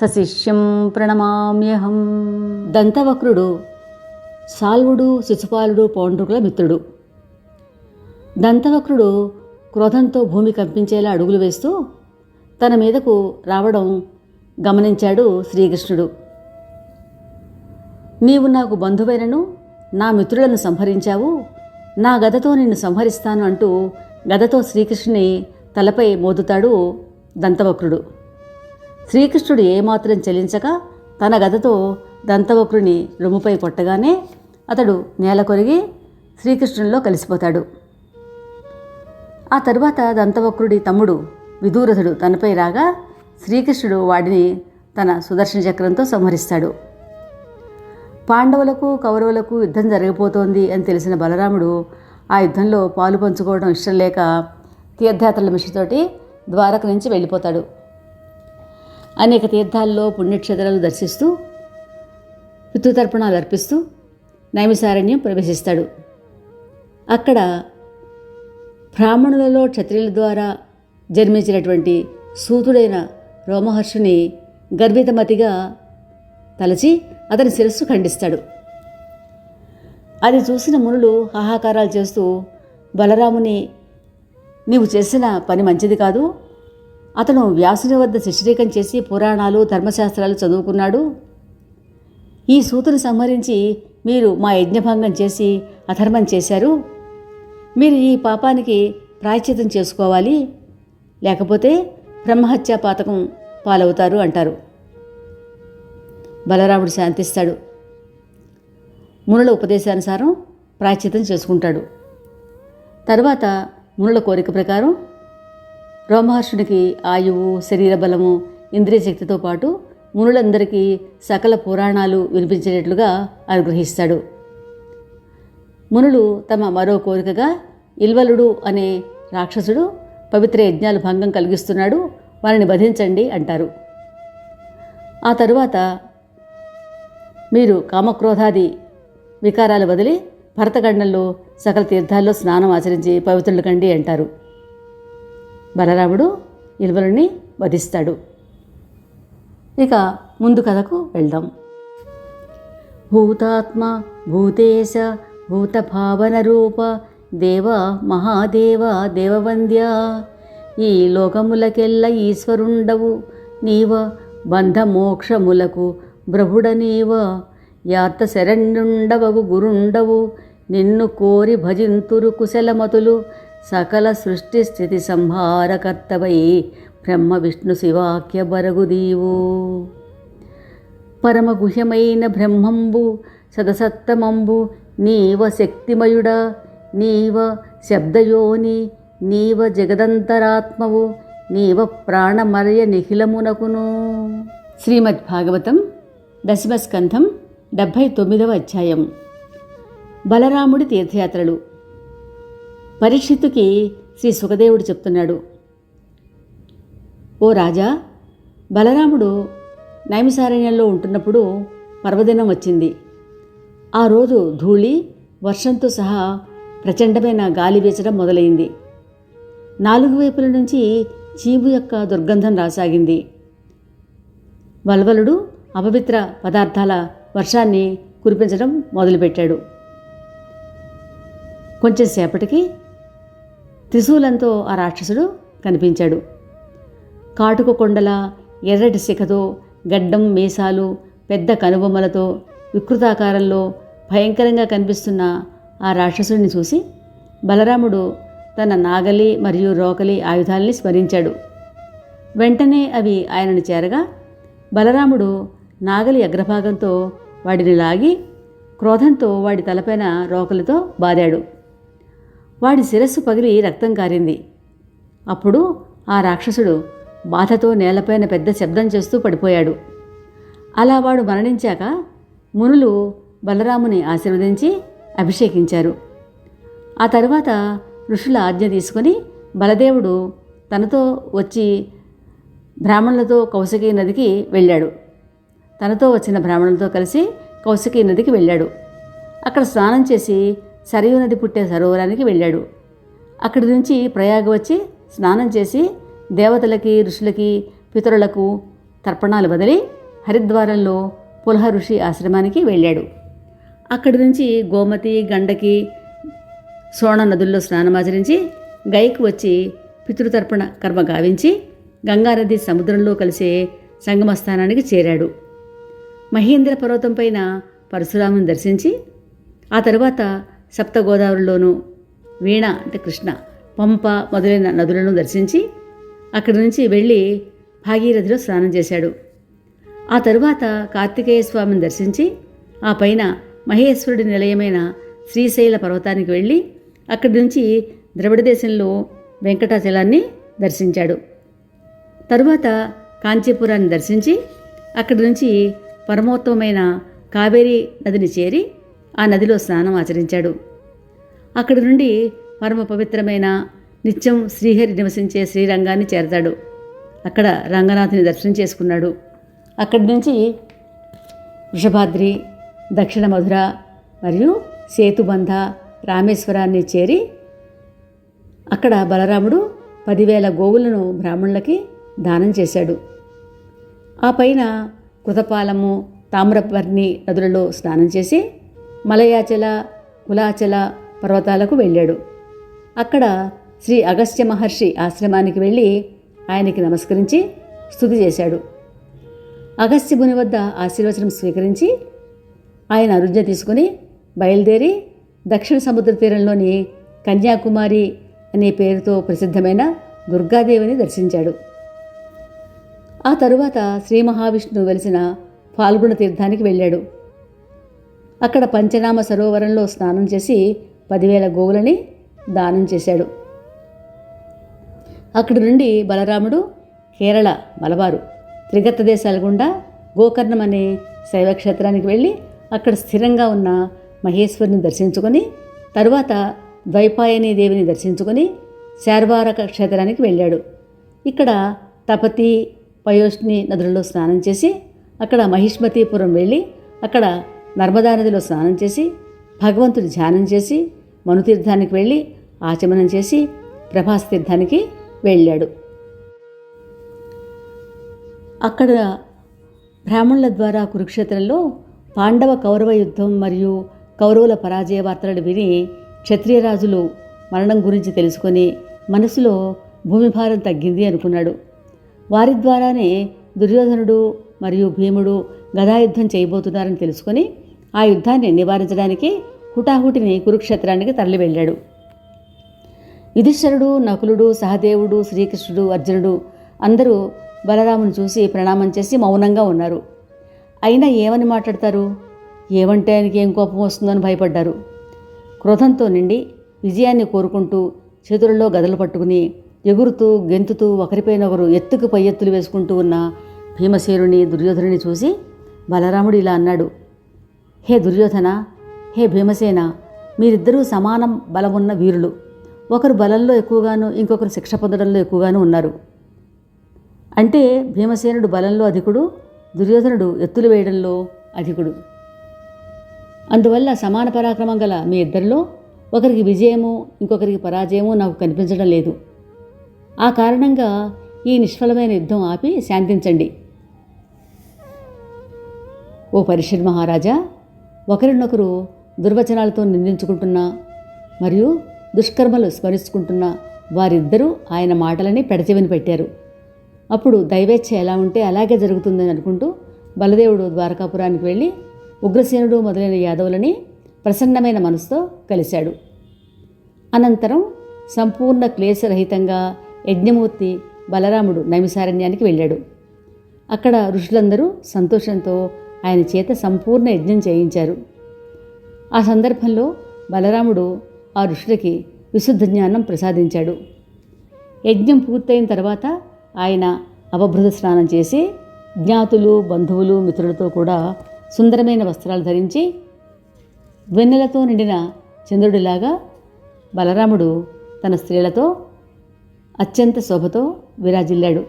సశిష్యం ప్రణమామ్యహం. దంతవక్రుడు సాల్వుడు శిశుపాలుడు పౌండ్రుకుల మిత్రుడు. దంతవక్రుడు క్రోధంతో భూమి కంపించేలా అడుగులు వేస్తూ తన మీదకు రావడం గమనించాడు శ్రీకృష్ణుడు. నీవు నాకు బంధువైనను నా మిత్రులను సంహరించావు నా గదతో నిన్ను సంహరిస్తాను అంటూ గదతో శ్రీకృష్ణుని తలపై మోదుతాడు దంతవక్రుడు. శ్రీకృష్ణుడు ఏమాత్రం చెలించక తన గదతో దంతవక్రుని రొమ్ముపై కొట్టగానే అతడు నేల కొరిగి శ్రీకృష్ణునిలో కలిసిపోతాడు. ఆ తరువాత దంతవక్రుడి తమ్ముడు విదూరథుడు తనపై రాగా శ్రీకృష్ణుడు వాడిని తన సుదర్శన చక్రంతో సంహరిస్తాడు. పాండవులకు కౌరవులకు యుద్ధం జరగబోతోంది అని తెలిసిన బలరాముడు ఆ యుద్ధంలో పాలు పంచుకోవడం ఇష్టం లేక తీర్థయాత్రల మిషతోటి ద్వారక నుంచి వెళ్ళిపోతాడు. అనేక తీర్థాల్లో పుణ్యక్షేత్రాలు దర్శిస్తూ పితృతర్పణాలు అర్పిస్తూ నైమిసారణ్యం ప్రవేశిస్తాడు. అక్కడ బ్రాహ్మణులలో క్షత్రియుల ద్వారా జన్మించినటువంటి సూతుడైన రోమహర్షుని గర్భితమతిగా తలచి అతని శిరస్సు ఖండిస్తాడు. అది చూసిన మునులు హాహాకారాలు చేస్తూ బలరాముని నీవు చేసిన పని మంచిది కాదు. అతను వ్యాసుని వద్ద శిష్యరీకం చేసి పురాణాలు ధర్మశాస్త్రాలు చదువుకున్నాడు. ఈ సూతుని సంహరించి మీరు మా యజ్ఞభంగం చేసి అధర్మం చేశారు. మీరు ఈ పాపానికి ప్రాయశ్చితం చేసుకోవాలి. లేకపోతే బ్రహ్మహత్యా పాతకం పాలవుతారు అంటారు. బలరాముడు శాంతిస్తాడు. మునుల ఉపదేశానుసారం ప్రాయశ్చితం చేసుకుంటాడు. తర్వాత మునుల కోరిక ప్రకారం రోమహర్షునికి ఆయువు శరీర బలము ఇంద్రియ శక్తితో పాటు మునులందరికీ సకల పురాణాలు వినిపించేటట్లుగా అనుగ్రహిస్తాడు. మునులు తమ మరో కోరికగా ఇల్వలుడు అనే రాక్షసుడు పవిత్ర యజ్ఞాలు భంగం కలిగిస్తున్నాడు వారిని వధించండి అంటారు. ఆ తరువాత మీరు కామక్రోధాది వికారాలు వదిలి భరతఖండంలో సకల తీర్థాల్లో స్నానం ఆచరించి పవిత్రులు కండి అంటారు. బలరాముడు ఇలువలని వధిస్తాడు. ఇక ముందు కథకు వెళ్దాం. భూతాత్మ భూతేశ భూతభావన రూప దేవ మహాదేవ దేవవంద్య ఈ లోకములకెల్ల ఈశ్వరుండవు. నీవ బంధమోక్షములకు బ్రహుడ నీవ శరణ్యుండవగు గురుండవు. నిన్ను కోరి భజింతురు కుశలమతులు. సకల సృష్టి స్థితి సంహారకర్తవై బ్రహ్మ విష్ణు శివాఖ్య బరగుదీవు పరమగుహ్యమైన బ్రహ్మంబు సదసత్తమంబు నీవ శక్తిమయుడ నీవ శబ్దయోని నీవ జగదంతరాత్మవు నీవ ప్రాణమరయ నిఖిలమునకును. శ్రీమద్ భాగవతం దశమస్కంధం డెబ్భై తొమ్మిదవ అధ్యాయం. బలరాముడి తీర్థయాత్రలు. పరీక్షిత్తుకి శ్రీ సుఖదేవుడు చెప్తున్నాడు. ఓ రాజా బలరాముడు నైమిసారణ్యంలో ఉంటున్నప్పుడు పర్వదినం వచ్చింది. ఆ రోజు ధూళి వర్షంతో సహా ప్రచండమైన గాలి వీచడం మొదలైంది. నాలుగు వైపుల నుంచి చీము యొక్క దుర్గంధం రాసాగింది. వల్వలుడు అపవిత్ర పదార్థాల వర్షాన్ని కురిపించడం మొదలుపెట్టాడు. కొంచెం సేపటికి త్రిశూలంతో ఆ రాక్షసుడు కనిపించాడు. కాటుక కొండల ఎర్రటి శిఖతో గడ్డం మీసాలు పెద్ద కనుబొమ్మలతో వికృతాకారంలో భయంకరంగా కనిపిస్తున్న ఆ రాక్షసుడిని చూసి బలరాముడు తన నాగలి మరియు రోకలి ఆయుధాల్ని స్మరించాడు. వెంటనే అవి ఆయనను చేరగా బలరాముడు నాగలి అగ్రభాగంతో వాడిని లాగి క్రోధంతో వాడి తలపైన రోకలితో బాదాడు. వాడి శిరస్సు పగిలి రక్తం కారింది. అప్పుడు ఆ రాక్షసుడు బాధతో నేలపైన పెద్ద శబ్దం చేస్తూ పడిపోయాడు. అలా వాడు మరణించాక మునులు బలరాముని ఆశీర్వదించి అభిషేకించారు. ఆ తరువాత ఋషుల ఆజ్ఞ తీసుకొని బలదేవుడు తనతో వచ్చి బ్రాహ్మణులతో కౌశకి నదికి వెళ్ళాడు. తనతో వచ్చిన బ్రాహ్మణులతో కలిసి కౌశకి నదికి వెళ్ళాడు. అక్కడ స్నానం చేసి సరయూ నది పుట్టే సరోవరానికి వెళ్ళాడు. అక్కడి నుంచి ప్రయాగ వచ్చి స్నానం చేసి దేవతలకి ఋషులకి పితరులకు తర్పణాలు బదిలి హరిద్వారంలో పులహ ఋషి ఆశ్రమానికి వెళ్ళాడు. అక్కడి నుంచి గోమతి గండకి సోణ నదుల్లో స్నానమాచరించి గైకు వచ్చి పితృతర్పణ కర్మ గావించి గంగానది సముద్రంలో కలిసే సంగమ స్థానానికి చేరాడు. మహేంద్ర పర్వతం పైన పరశురాముని దర్శించి ఆ తరువాత సప్తగోదావరిలోను వీణ అంటే కృష్ణ పంప మొదలైన నదులను దర్శించి అక్కడి నుంచి వెళ్ళి భాగీరథిలో స్నానం చేశాడు. ఆ తరువాత కార్తికేయ స్వామిని దర్శించి ఆ పైన మహేశ్వరుడి నిలయమైన శ్రీశైల పర్వతానికి వెళ్ళి అక్కడి నుంచి ద్రవిడ దేశంలో వెంకటాచలాన్ని దర్శించాడు. తరువాత కాంచీపురాన్ని దర్శించి అక్కడి నుంచి పరమోత్తమైన కావేరీ నదిని చేరి ఆ నదిలో స్నానం ఆచరించాడు. అక్కడి నుండి పరమ పవిత్రమైన నిత్యం శ్రీహరి నివసించే శ్రీరంగాన్ని చేరతాడు. అక్కడ రంగనాథుని దర్శనం చేసుకున్నాడు. అక్కడి నుంచి వృషభాద్రి దక్షిణ మధుర మరియు సేతుబంధ రామేశ్వరాన్ని చేరి అక్కడ బలరాముడు పదివేల గోవులను బ్రాహ్మణులకి దానం చేశాడు. ఆ పైన కృతపాలము తామ్రపర్ణి నదులలో స్నానం చేసి మలయాచల కులాచల పర్వతాలకు వెళ్ళాడు. అక్కడ శ్రీ అగస్త్య మహర్షి ఆశ్రమానికి వెళ్ళి ఆయనకి నమస్కరించి స్థుతి చేశాడు. అగస్త్య ముని వద్ద ఆశీర్వచనం స్వీకరించి ఆయన అరుజ్ఞ తీసుకుని బయలుదేరి దక్షిణ సముద్ర తీరంలోని కన్యాకుమారి అనే పేరుతో ప్రసిద్ధమైన దుర్గాదేవిని దర్శించాడు. ఆ తరువాత శ్రీ మహావిష్ణువు వెలిసిన ఫాల్గుణ తీర్థానికి వెళ్ళాడు. అక్కడ పంచనామ సరోవరంలో స్నానం చేసి పదివేల గోవులని దానం చేశాడు. అక్కడి నుండి బలరాముడు కేరళ మలబారు త్రిగత్త దేశాల గుండా గోకర్ణం అనే శైవక్షేత్రానికి వెళ్ళి అక్కడ స్థిరంగా ఉన్న మహేశ్వరిని దర్శించుకొని తరువాత ద్వైపాయని దేవిని దర్శించుకొని శార్వారక క్షేత్రానికి వెళ్ళాడు. ఇక్కడ తపతి పయోష్ని నదులలో స్నానం చేసి అక్కడ మహిష్మతీపురం వెళ్ళి అక్కడ నర్మదా నదిలో స్నానం చేసి భగవంతుడు ధ్యానం చేసి మనుతీర్థానికి వెళ్ళి ఆచమనం చేసి ప్రభాస్ తీర్థానికి వెళ్ళాడు. అక్కడ బ్రాహ్మణుల ద్వారా కురుక్షేత్రంలో పాండవ కౌరవ యుద్ధం మరియు కౌరవుల పరాజయ వార్తలను విని క్షత్రియరాజులు మరణం గురించి తెలుసుకొని మనసులో భూమిభారం తగ్గింది అనుకున్నాడు. వారి ద్వారానే దుర్యోధనుడు మరియు భీముడు గదాయుద్ధం చేయబోతున్నారని తెలుసుకొని ఆ యుద్ధాన్ని నివారించడానికి హుటాహుటిని కురుక్షేత్రానికి తరలి వెళ్ళాడు యుధిష్ఠరుడు నకులుడు సహదేవుడు శ్రీకృష్ణుడు అర్జునుడు అందరూ బలరామును చూసి ప్రణామం చేసి మౌనంగా ఉన్నారు. అయినా ఏమని మాట్లాడతారు? ఏమంటే ఆయనకి ఏం కోపం వస్తుందని భయపడ్డారు. క్రోధంతో నిండి విజయాన్ని కోరుకుంటూ చేతులలో గదలు పట్టుకుని ఎగురుతూ గెంతుతూ ఒకరిపైన ఒకరు ఎత్తుకు పై ఎత్తులు వేసుకుంటూ ఉన్న భీమసేనుని దుర్యోధనుని చూసి బలరాముడు ఇలా అన్నాడు. హే దుర్యోధన హే భీమసేన మీరిద్దరూ సమానం బలమున్న వీరులు. ఒకరు బలంలో ఎక్కువగాను ఇంకొకరు శిక్ష పొందడంలో ఎక్కువగాను ఉన్నారు. అంటే భీమసేనుడు బలంలో అధికుడు దుర్యోధనుడు ఎత్తులు వేయడంలో అధికుడు. అందువల్ల సమాన పరాక్రమం గల మీ ఇద్దరిలో ఒకరికి విజయము ఇంకొకరికి పరాజయము నాకు కనిపించడం లేదు. ఆ కారణంగా ఈ నిష్ఫలమైన యుద్ధం ఆపి శాంతించండి. ఓ పరిశ్రమ మహారాజా ఒకరినొకరు దుర్వచనాలతో నిందించుకుంటున్నా మరియు దుష్కర్మలు స్మరించుకుంటున్న వారిద్దరూ ఆయన మాటలని పెడచెవిని పెట్టారు. అప్పుడు దైవేచ్ఛ ఎలా ఉంటే అలాగే జరుగుతుందని అనుకుంటూ బలదేవుడు ద్వారకాపురానికి వెళ్ళి ఉగ్రసేనుడు మొదలైన యాదవులని ప్రసన్నమైన మనసుతో కలిశాడు. అనంతరం సంపూర్ణ క్లేశరహితంగా యజ్ఞమూర్తి బలరాముడు నైమిసారణ్యానికి వెళ్ళాడు. అక్కడ ఋషులందరూ సంతోషంతో ఆయన చేత సంపూర్ణ యజ్ఞం చేయించారు. ఆ సందర్భంలో బలరాముడు ఆ ఋషులకి విశుద్ధ జ్ఞానం ప్రసాదించాడు. యజ్ఞం పూర్తయిన తర్వాత ఆయన అవభృత స్నానం చేసి జ్ఞాతులు బంధువులు మిత్రులతో కూడా సుందరమైన వస్త్రాలు ధరించి వెన్నెలతో నిండిన చంద్రుడిలాగా బలరాముడు తన స్త్రీలతో అత్యంత శోభతో విరాజిల్లాడు.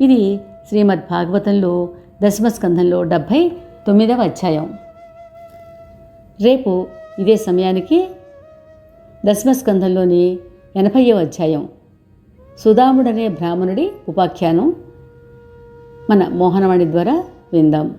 ఇది శ్రీమద్ భాగవతంలో దశమస్కంధంలో డెబ్భై తొమ్మిదవ అధ్యాయం. రేపు ఇదే సమయానికి దశమస్కంధంలోని ఎనభైవ అధ్యాయం. సుధాముడనే బ్రాహ్మణుడి ఉపాఖ్యానం. మన మోహనవాణి ద్వారా విందాం.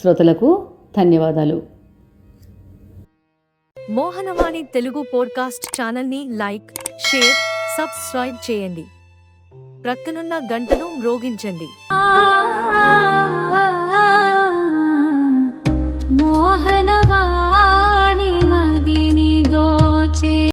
శ్రోతలకు ధన్యవాదాలు. మోహనవాణి తెలుగు పోడ్కాస్ట్ ఛానల్ని లైక్ షేర్ సబ్స్క్రైబ్ చేయండి. ప్రక్కనున్న గంటను మ్రోగించండి. Mohana